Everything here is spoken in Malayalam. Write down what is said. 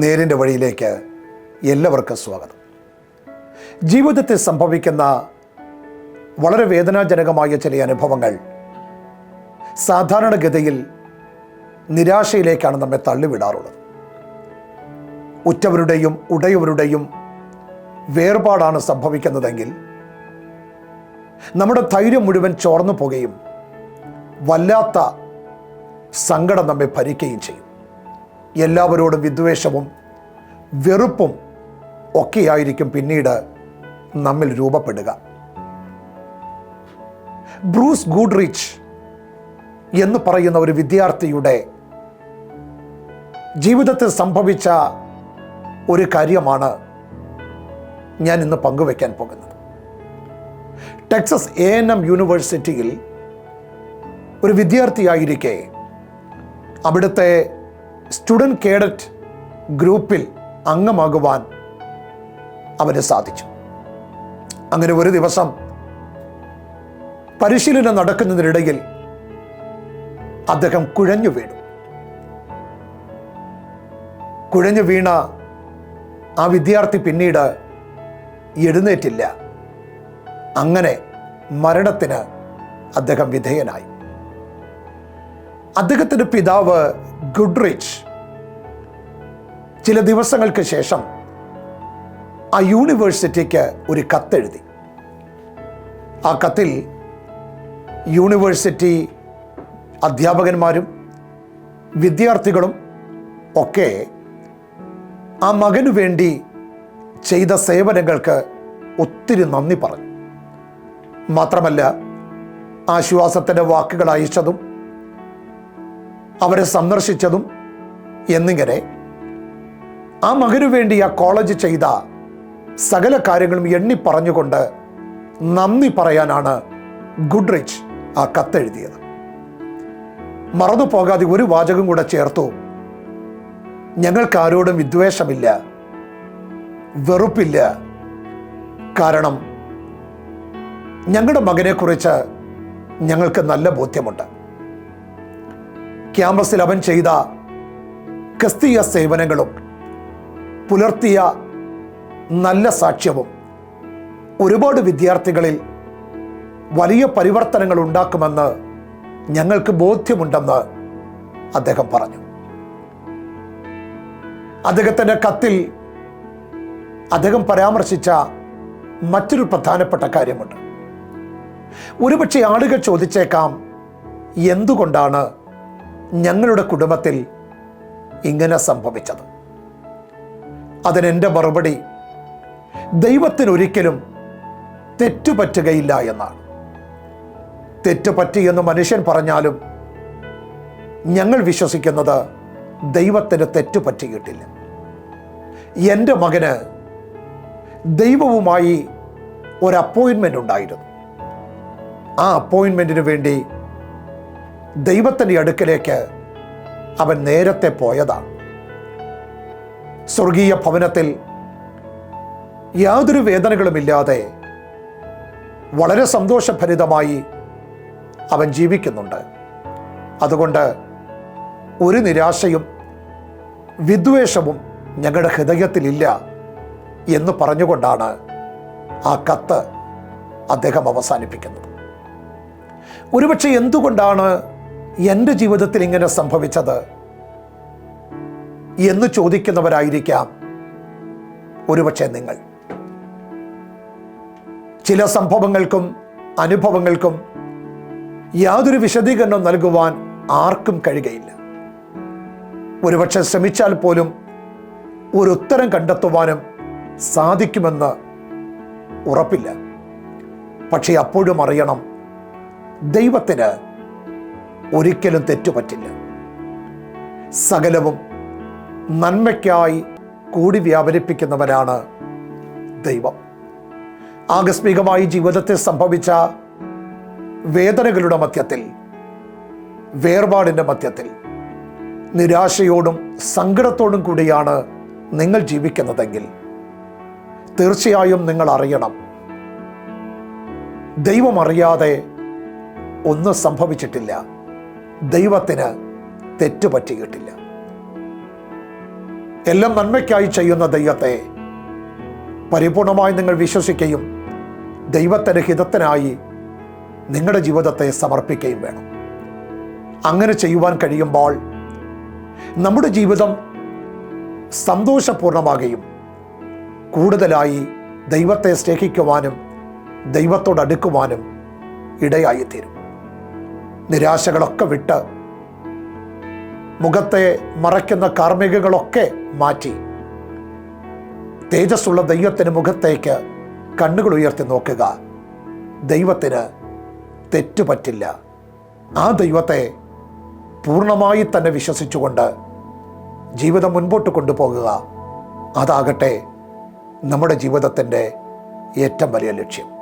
നേരിന്റെ വഴിയിലേക്ക് എല്ലാവർക്കും സ്വാഗതം. ജീവിതത്തിൽ സംഭവിക്കുന്ന വളരെ വേദനാജനകമായ ചില അനുഭവങ്ങൾ സാധാരണഗതിയിൽ നിരാശയിലേക്കാണ് നമ്മെ തള്ളിവിടാറുള്ളത്. ഉറ്റവരുടെയും ഉടയവരുടെയും വേർപാടാണ് സംഭവിക്കുന്നതെങ്കിൽ നമ്മുടെ ധൈര്യം മുഴുവൻ ചോർന്നു പോകുകയും വല്ലാത്ത സങ്കടം നമ്മെ ഭരിക്കുകയും ചെയ്യും. എല്ലാവരോടും വിദ്വേഷവും വെറുപ്പും ഒക്കെയായിരിക്കും പിന്നീട് നമ്മിൽ രൂപപ്പെടുക. ബ്രൂസ് ഗൂഡ്റിച്ച് എന്ന് പറയുന്ന ഒരു വിദ്യാർത്ഥിയുടെ ജീവിതത്തിൽ സംഭവിച്ച ഒരു കാര്യമാണ് ഞാൻ ഇന്ന് പങ്കുവെക്കാൻ പോകുന്നത്. ടെക്സസ് എ എൻ എം യൂണിവേഴ്സിറ്റിയിൽ ഒരു വിദ്യാർത്ഥിയായിരിക്കെ അവിടുത്തെ സ്റ്റുഡന്റ് കേഡറ്റ് ഗ്രൂപ്പിൽ അംഗമാകുവാൻ അവന് സാധിച്ചു. അങ്ങനെ ഒരു ദിവസം പരിശീലനം നടക്കുന്നതിനിടയിൽ അദ്ദേഹം കുഴഞ്ഞു വീണു. കുഴഞ്ഞു വീണ ആ വിദ്യാർത്ഥി പിന്നീട് എഴുന്നേറ്റില്ല. അങ്ങനെ മരണത്തിന് അദ്ദേഹം വിധേയനായി. അദ്ദേഹത്തിന്റെ പിതാവ് ഗുഡ്രിച്ച് ചില ദിവസങ്ങൾക്ക് ശേഷം ആ യൂണിവേഴ്സിറ്റിക്ക് ഒരു കത്തെഴുതി. ആ കത്തിൽ യൂണിവേഴ്സിറ്റി അധ്യാപകന്മാരും വിദ്യാർത്ഥികളും ഒക്കെ ആ മകനു വേണ്ടി ചെയ്ത സേവനങ്ങൾക്ക് ഒത്തിരി നന്ദി പറഞ്ഞു. മാത്രമല്ല ആശ്വാസത്തിന്റെ വാക്കുകൾ അയച്ചതും അവരെ സന്ദർശിച്ചതും എന്നിങ്ങനെ ആ മകനു വേണ്ടി ആ കോളേജ് ചെയ്ത സകല കാര്യങ്ങളും എണ്ണി പറഞ്ഞുകൊണ്ട് നന്ദി പറയാനാണ് ഗുഡ്രിച്ച് ആ കത്തെഴുതിയത്. മറന്നു പോകാതെ ഒരു വാചകം കൂടെ ചേർത്തു. ഞങ്ങൾക്കാരോടും വിദ്വേഷമില്ല വെറുപ്പില്ല. കാരണം ഞങ്ങളുടെ മകനെക്കുറിച്ച് ഞങ്ങൾക്ക് നല്ല ബോധ്യമുണ്ട്. ക്യാമ്പസിൽ അവൻ ചെയ്ത ക്രിസ്തീയ സേവനങ്ങളും പുലർത്തിയ നല്ല സാക്ഷ്യവും ഒരുപാട് വിദ്യാർത്ഥികളിൽ വലിയ പരിവർത്തനങ്ങൾ ഉണ്ടാക്കുമെന്ന് ഞങ്ങൾക്ക് ബോധ്യമുണ്ടെന്ന് അദ്ദേഹം പറഞ്ഞു. അദ്ദേഹത്തിന്റെ കത്തിൽ അദ്ദേഹം പരാമർശിച്ച മറ്റൊരു പ്രധാനപ്പെട്ട കാര്യമുണ്ട്. ഒരുപക്ഷെ ആളുകൾ ചോദിച്ചേക്കാം എന്തുകൊണ്ടാണ് ഞങ്ങളുടെ കുടുംബത്തിൽ ഇങ്ങനെ സംഭവിച്ചത്. അതിനെന്റെ മറുപടി ദൈവത്തിനൊരിക്കലും തെറ്റുപറ്റുകയില്ല എന്നാണ്. തെറ്റുപറ്റിയെന്ന് മനുഷ്യൻ പറഞ്ഞാലും ഞങ്ങൾ വിശ്വസിക്കുന്നത് ദൈവത്തിന് തെറ്റുപറ്റിയിട്ടില്ല. എന്റെ മകന് ദൈവവുമായി ഒരു അപ്പോയിൻമെന്റ് ഉണ്ടായിരുന്നു. ആ അപ്പോയിൻമെന്റിന് വേണ്ടി ദൈവത്തിന്റെ അടുക്കലേക്ക് അവൻ നേരത്തെ പോയതാണ്. സ്വർഗീയ ഭവനത്തിൽ യാതൊരു വേദനകളുമില്ലാതെ വളരെ സന്തോഷഭരിതമായി അവൻ ജീവിക്കുന്നുണ്ട്. അതുകൊണ്ട് ഒരു നിരാശയും വിദ്വേഷവും ഞങ്ങളുടെ ഹൃദയത്തിലില്ല എന്ന് പറഞ്ഞുകൊണ്ടാണ് ആ കത്ത് അദ്ദേഹം അവസാനിപ്പിക്കുന്നത്. ഒരുപക്ഷെ എന്തുകൊണ്ടാണ് എന്റെ ജീവിതത്തിൽ ഇങ്ങനെ സംഭവിച്ചത് എന്ന് ചോദിക്കുന്നവരായിരിക്കാം ഒരുപക്ഷെ നിങ്ങൾ. ചില സംഭവങ്ങൾക്കും അനുഭവങ്ങൾക്കും യാതൊരു വിശദീകരണം നൽകുവാൻ ആർക്കും കഴിയുകയില്ല. ഒരുപക്ഷെ ശ്രമിച്ചാൽ പോലും ഒരു ഉത്തരം കണ്ടെത്തുവാനും സാധിക്കുമെന്ന് ഉറപ്പില്ല. പക്ഷേ അപ്പോഴും അറിയണം ദൈവത്തിന് ഒരിക്കലും തെറ്റുപറ്റില്ല സകലവും നന്മയ്ക്കായി കൂടി വ്യാപരിപ്പിക്കുന്നവനാണ് ദൈവം. ആകസ്മികമായി ജീവിതത്തിൽ സംഭവിച്ച വേദനകളുടെ മധ്യത്തിൽ വേർപാടിന്റെ മധ്യത്തിൽ നിരാശയോടും സങ്കടത്തോടും കൂടിയാണ് നിങ്ങൾ ജീവിക്കുന്നതെങ്കിൽ തീർച്ചയായും നിങ്ങൾ അറിയണം ദൈവം അറിയാതെ ഒന്നും സംഭവിച്ചിട്ടില്ല. ദൈവത്തിന് തെറ്റുപറ്റിയിട്ടില്ല എല്ലാം നന്മയ്ക്കായി ചെയ്യുന്ന ദൈവത്തെ പരിപൂർണമായി നിങ്ങൾ വിശ്വസിക്കുകയും ദൈവത്തിന്റെ ഹിതത്തിനായി നിങ്ങളുടെ ജീവിതത്തെ സമർപ്പിക്കുകയും വേണം. അങ്ങനെ ചെയ്യുവാൻ കഴിയുമ്പോൾ നമ്മുടെ ജീവിതം സന്തോഷപൂർണമാകുകയും കൂടുതലായി ദൈവത്തെ സ്നേഹിക്കുവാനും ദൈവത്തോട് അടുക്കുവാനും ഇടയായിത്തീരും. നിരാശകളൊക്കെ വിട്ട് മുഖത്തെ മറയ്ക്കുന്ന കാർമ്മികകളൊക്കെ മാറ്റി. തേജസ്സുള്ള ദൈവത്തിന് മുഖത്തേക്ക് കണ്ണുകൾ ഉയർത്തി നോക്കുക. ദൈവത്തിന് തെറ്റുപറ്റില്ല ആ ദൈവത്തെ പൂർണമായി തന്നെ വിശ്വസിച്ചുകൊണ്ട് ജീവിതം മുൻപോട്ട് കൊണ്ടുപോകുക. അതാകട്ടെ നമ്മുടെ ജീവിതത്തിന്റെ ഏറ്റവും വലിയ ലക്ഷ്യം.